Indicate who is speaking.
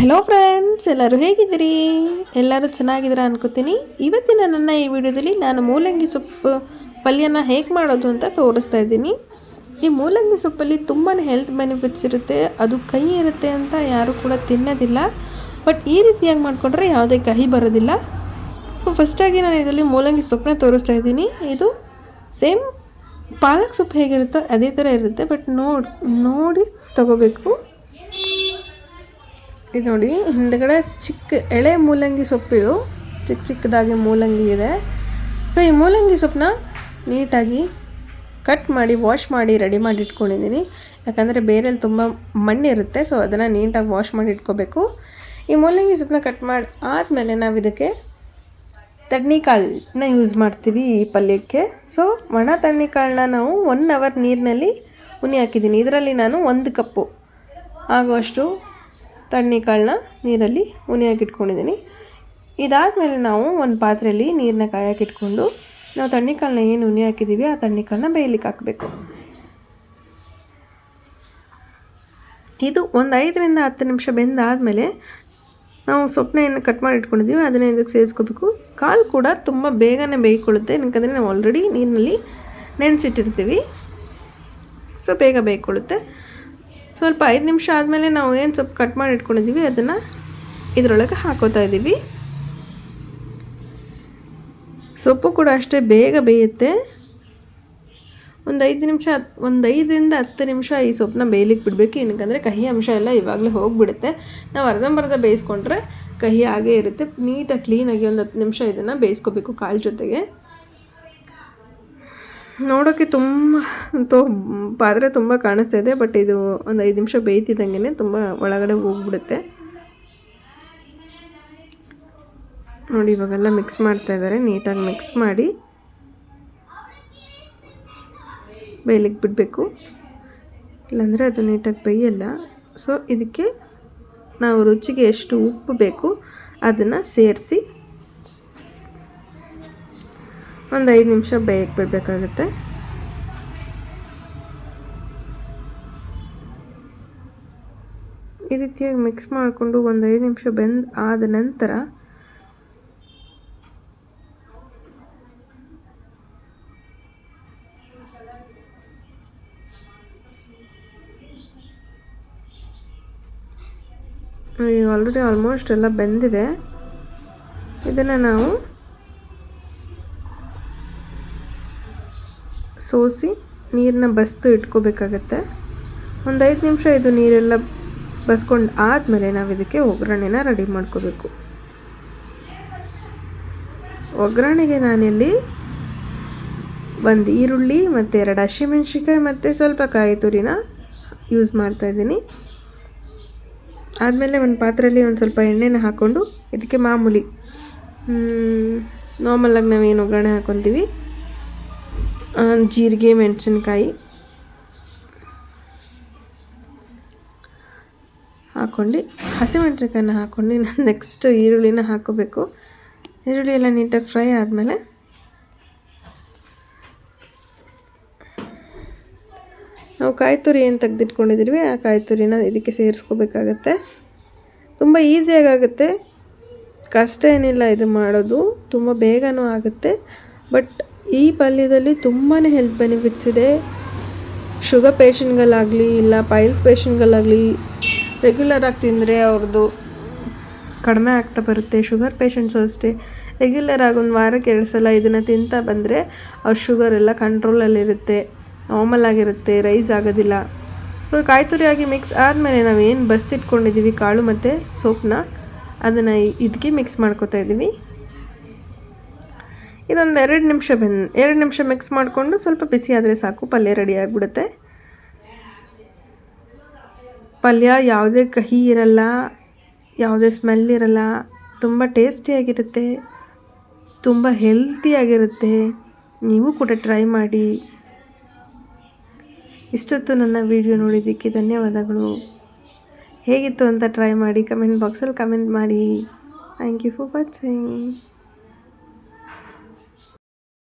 Speaker 1: Hello friends ಎಲ್ಲರೂ ಹೇಗಿದ್ದೀರಿ? ಎಲ್ಲರೂ ಚೆನ್ನಾಗಿದ್ದೀರಾ ಅನ್ಕೋತೀನಿ. ಇವತ್ತಿನ ನನ್ನ ಈ ವಿಡಿಯೋದಲ್ಲಿ ನಾನು ಮೂಲಂಗಿ ಸೊಪ್ಪು ಪಲ್ಯನ ಹೇಗೆ ಮಾಡೋದು ಅಂತ ತೋರಿಸ್ತಾ ಇದ್ದೀನಿ. ಈ ಮೂಲಂಗಿ ಸೊಪ್ಪಲ್ಲಿ ತುಂಬಾ ಹೆಲ್ತ್ ಬೆನಿಫಿಟ್ಸ್ ಇರುತ್ತೆ. ಅದು ಕಹಿ ಇರುತ್ತೆ ಅಂತ ಯಾರು ಕೂಡ ತಿನ್ನೋದಿಲ್ಲ. ಬಟ್ ಈ ರೀತಿಯಾಗಿ ಮಾಡಿಕೊಂಡ್ರೆ ಯಾವುದೇ ಕಹಿ ಬರೋದಿಲ್ಲ. ಸೊ ಫಸ್ಟಾಗಿ ನಾನು ಇದರಲ್ಲಿ ಮೂಲಂಗಿ ಸೊಪ್ಪನ್ನ ತೋರಿಸ್ತಾ ಇದ್ದೀನಿ. ಇದು ಸೇಮ್ ಪಾಲಕ್ ಸೊಪ್ಪು ಹೇಗಿರುತ್ತೋ ಅದೇ ಥರ ಇರುತ್ತೆ. ಬಟ್ ನೋಡಿ ನೋಡಿ ತಗೋಬೇಕು. ಇದು ನೋಡಿ, ಹಿಂದ್ಗಡೆ ಚಿಕ್ಕ ಎಳೆ ಮೂಲಂಗಿ ಸೊಪ್ಪಿದು ಚಿಕ್ಕ ಚಿಕ್ಕದಾಗಿ ಮೂಲಂಗಿ ಇದೆ. ಸೊ ಈ ಮೂಲಂಗಿ ಸೊಪ್ಪನ್ನ ನೀಟಾಗಿ ಕಟ್ ಮಾಡಿ ವಾಶ್ ಮಾಡಿ ರೆಡಿ ಮಾಡಿ ಇಟ್ಕೊಂಡಿದ್ದೀನಿ. ಯಾಕಂದರೆ ಬೇರೆಲ್ಲಿ ತುಂಬ ಮಣ್ಣಿರುತ್ತೆ ಸೊ ಅದನ್ನು ನೀಟಾಗಿ ವಾಶ್ ಮಾಡಿ ಇಟ್ಕೋಬೇಕು. ಈ ಮೂಲಂಗಿ ಸೊಪ್ಪನ್ನ ಕಟ್ ಮಾಡಿ, ಆದಮೇಲೆ ನಾವು ಇದಕ್ಕೆ ತಣ್ಣಿ ಯೂಸ್ ಮಾಡ್ತೀವಿ ಈ ಪಲ್ಯಕ್ಕೆ. ಸೊ ಒಣ ತಣ್ಣಿಕಾಳನ್ನ ನಾವು ಒನ್ ಅವರ್ ನೀರಿನಲ್ಲಿ ಉನಿ ಹಾಕಿದ್ದೀನಿ. ಇದರಲ್ಲಿ ನಾನು ಒಂದು ಕಪ್ಪು. ಆಗುವಷ್ಟು ತಣ್ಣಿಕಾಳನ್ನ ನೀರಲ್ಲಿ ಉನಿಯಾಕಿಟ್ಕೊಂಡಿದ್ದೀನಿ ಇದಾದಮೇಲೆ ನಾವು ಒಂದು ಪಾತ್ರೆಯಲ್ಲಿ ನೀರನ್ನ ಕಾಯಕ್ಕಿಟ್ಕೊಂಡು ನಾವು ತಣ್ಣಿಕಾಳನ್ನ ಏನು ಉನಿ ಹಾಕಿದ್ದೀವಿ ಆ ತಣ್ಣಿಕಾಳನ್ನ ಬೇಯಲಿಕ್ಕೆ ಹಾಕಬೇಕು. ಇದು ಒಂದು ಐದರಿಂದ ಹತ್ತು ನಿಮಿಷ ಬೆಂದಾದಮೇಲೆ ನಾವು ಸೊಪ್ಪನ್ನ ಏನು ಕಟ್ ಮಾಡಿ ಇಟ್ಕೊಂಡಿದ್ದೀವಿ ಅದನ್ನೇ ಇದಕ್ಕೆ ಸೇರಿಸ್ಕೋಬೇಕು. ಕಾಲು ಕೂಡ ತುಂಬ ಬೇಗನೆ ಬೇಯ್ಕೊಳ್ಳುತ್ತೆ. ಯಾಕಂದರೆ ನಾವು ಆಲ್ರೆಡಿ ನೀರಿನಲ್ಲಿ ನೆನೆಸಿಟ್ಟಿರ್ತೀವಿ. ಸೊ ಬೇಗ ಬೇಯ್ಕೊಳ್ಳುತ್ತೆ. ಸ್ವಲ್ಪ ಐದು ನಿಮಿಷ ಆದಮೇಲೆ ನಾವು ಏನು ಸ್ವಲ್ಪ ಕಟ್ ಮಾಡಿ ಇಟ್ಕೊಂಡಿದ್ದೀವಿ ಅದನ್ನು ಇದರೊಳಗೆ ಹಾಕೋತಾ ಇದ್ದೀವಿ ಸೊಪ್ಪು ಕೂಡ ಅಷ್ಟೇ ಬೇಗ ಬೇಯುತ್ತೆ. ಒಂದು ಐದು ನಿಮಿಷ ಒಂದು ಐದರಿಂದ ಹತ್ತು ನಿಮಿಷ ಈ ಸೊಪ್ಪನ್ನ ಬೇಯಲಿಕ್ಕೆ ಬಿಡಬೇಕು. ಏನಕ್ಕಂದರೆ ಕಹಿ ಅಂಶ ಎಲ್ಲ ಇವಾಗಲೇ ಹೋಗಿಬಿಡುತ್ತೆ. ನಾವು ಅರ್ಧಂಬರ್ಧ ಬೇಯಿಸ್ಕೊಂಡ್ರೆ ಕಹಿ ಹಾಗೇ ಇರುತ್ತೆ. ನೀಟಾಗಿ ಕ್ಲೀನಾಗಿ ಒಂದು ಹತ್ತು ನಿಮಿಷ ಇದನ್ನು ಬೇಯಿಸ್ಕೋಬೇಕು ಕಾಳು ಜೊತೆಗೆ. ನೋಡೋಕ್ಕೆ ತುಂಬ, ತೋ, ಪಾತ್ರೆ ತುಂಬ ಕಾಣಿಸ್ತಾ ಇದೆ, ಬಟ್ ಇದು ಒಂದು ಐದು ನಿಮಿಷ ಬೇಯ್ತಿದ್ದಂಗೆ ತುಂಬ ಒಳಗಡೆ ಹೋಗ್ಬಿಡುತ್ತೆ. ನೋಡಿ, ಇವಾಗೆಲ್ಲ ಮಿಕ್ಸ್ ಮಾಡ್ತಾ ಇದ್ದಾರೆ, ನೀಟಾಗಿ ಮಿಕ್ಸ್ ಮಾಡಿ. ಬೇಯಲಿಕ್ಕೆ ಬಿಡಬೇಕು. ಇಲ್ಲಾಂದರೆ ಅದು ನೀಟಾಗಿ ಬೇಯಲ್ಲ. ಸೊ ಇದಕ್ಕೆ ನಾವು ರುಚಿಗೆ ಎಷ್ಟು ಉಪ್ಪು ಬೇಕು, ಅದನ್ನು ಸೇರಿಸಿ ಒಂದು ಐದು ನಿಮಿಷ ಬೇಯಕ್ಕೆ ಬಿಡಬೇಕಾಗುತ್ತೆ. ಈ ರೀತಿಯಾಗಿ ಮಿಕ್ಸ್ ಮಾಡಿಕೊಂಡು ಒಂದು ಐದು ನಿಮಿಷ ಬೆಂದ್ ಆದ ನಂತರ ಆಲ್ರೆಡಿ ಆಲ್ಮೋಸ್ಟ್ ಎಲ್ಲ ಬೆಂದಿದೆ. ಇದನ್ನು ನಾವು ಸೋಸಿ ನೀರನ್ನ ಬಸ್ದು ಇಟ್ಕೋಬೇಕಾಗತ್ತೆ. ಒಂದು ಐದು ನಿಮಿಷ ಇದು ನೀರೆಲ್ಲ ಬಸ್ಕೊಂಡು ಆದಮೇಲೆ ನಾವು ಇದಕ್ಕೆ ಒಗ್ಗರಣೆನ ರೆಡಿ ಮಾಡ್ಕೋಬೇಕು. ಒಗ್ಗರಣೆಗೆ ನಾನಿಲ್ಲಿ ಒಂದು ಈರುಳ್ಳಿ ಮತ್ತು ಎರಡು ಹಸಿಮೆಣ್ಸಿಕಾಯಿ ಮತ್ತು ಸ್ವಲ್ಪ ಕಾಯಿ ತುರಿನ ಯೂಸ್ ಮಾಡ್ತಾಯಿದ್ದೀನಿ ಆದಮೇಲೆ ಒಂದು ಪಾತ್ರೆಯಲ್ಲಿ ಒಂದು ಸ್ವಲ್ಪ ಎಣ್ಣೆನ ಹಾಕ್ಕೊಂಡು ಇದಕ್ಕೆ ಮಾಮೂಲಿ ನಾರ್ಮಲಾಗಿ ನಾವೇನು ಒಗ್ಗರಣೆ ಹಾಕ್ಕೊತೀವಿ ಜೀರಿಗೆ, ಮೆಣಸಿನ್ಕಾಯಿ ಹಾಕ್ಕೊಂಡು ಹಸಿಮೆಣಸಿನ್ಕಾಯನ್ನ ಹಾಕ್ಕೊಂಡು ನಾನು ನೆಕ್ಸ್ಟ್ ಈರುಳ್ಳಿನ ಹಾಕೋಬೇಕು. ಈರುಳ್ಳಿ ಎಲ್ಲ ನೀಟಾಗಿ ಫ್ರೈ ಆದಮೇಲೆ ನಾವು ಕಾಯಿ ತುರಿ ಏನು ತೆಗೆದಿಟ್ಕೊಂಡಿದ್ದೀವಿ, ಆ ಕಾಯಿ ತುರಿನ ಇದಕ್ಕೆ ಸೇರಿಸ್ಕೋಬೇಕಾಗತ್ತೆ. ತುಂಬ ಈಸಿಯಾಗುತ್ತೆ ಕಷ್ಟ ಏನಿಲ್ಲ ಇದು ಮಾಡೋದು. ತುಂಬ ಬೇಗನೂ ಆಗುತ್ತೆ. ಬಟ್ ಈ ಪಲ್ಯದಲ್ಲಿ ತುಂಬಾ ಹೆಲ್ತ್ ಬೆನಿಫಿಟ್ಸ್ ಇದೆ. ಶುಗರ್ ಪೇಷಂಟ್ಗಳಾಗಲಿ ಇಲ್ಲ ಪೈಲ್ಸ್ ಪೇಷಂಟ್ಗಳಾಗಲಿ ರೆಗ್ಯುಲರಾಗಿ ತಿಂದರೆ ಅವ್ರದ್ದು ಕಡಿಮೆ ಆಗ್ತಾ ಬರುತ್ತೆ. ಶುಗರ್ ಪೇಷಂಟ್ಸು ಅಷ್ಟೇ. ರೆಗ್ಯುಲರ್ ಆಗಿ ಒಂದು ವಾರಕ್ಕೆ ಎರಡು ಸಲ ಇದನ್ನು ತಿಂತಾ ಬಂದರೆ ಅವ್ರ ಶುಗರ್ ಎಲ್ಲ ಕಂಟ್ರೋಲಲ್ಲಿರುತ್ತೆ ನಾರ್ಮಲ್ ಆಗಿರುತ್ತೆ ರೈಸ್ ಆಗೋದಿಲ್ಲ. ಸೊ ಕಾಯಿ ತುರಿಯಾಗಿ ಮಿಕ್ಸ್ ಆದಮೇಲೆ ನಾವು ಏನು ಬಸ್ತಿಟ್ಕೊಂಡಿದ್ದೀವಿ ಕಾಳು ಮತ್ತು ಸೋಪ್ನ, ಅದನ್ನು ಇದಕ್ಕೆ ಮಿಕ್ಸ್ ಮಾಡ್ಕೋತಾ ಇದ್ದೀವಿ ಇದೊಂದು ಎರಡು ನಿಮಿಷ ಬೆನ್, ಎರಡು ನಿಮಿಷ ಮಿಕ್ಸ್ ಮಾಡಿಕೊಂಡು ಸ್ವಲ್ಪ ಬಿಸಿ ಆದರೆ ಸಾಕು, ಪಲ್ಯ ರೆಡಿ ಆಗಿಬಿಡುತ್ತೆ. ಪಲ್ಯ ಯಾವುದೇ ಕಹಿ ಇರಲ್ಲ, ಯಾವುದೇ ಸ್ಮೆಲ್ ಇರಲ್ಲ, ತುಂಬ ಟೇಸ್ಟಿಯಾಗಿರುತ್ತೆ ತುಂಬ ಹೆಲ್ತಿಯಾಗಿರುತ್ತೆ ನೀವು ಕೂಡ ಟ್ರೈ ಮಾಡಿ. ಇಷ್ಟೊತ್ತು ನನ್ನ ವಿಡಿಯೋ ನೋಡಿದ್ದಕ್ಕೆ ಧನ್ಯವಾದಗಳು. ಹೇಗಿತ್ತು ಅಂತ ಟ್ರೈ ಮಾಡಿ ಕಮೆಂಟ್ ಬಾಕ್ಸಲ್ಲಿ ಕಮೆಂಟ್ ಮಾಡಿ. Thank you for watching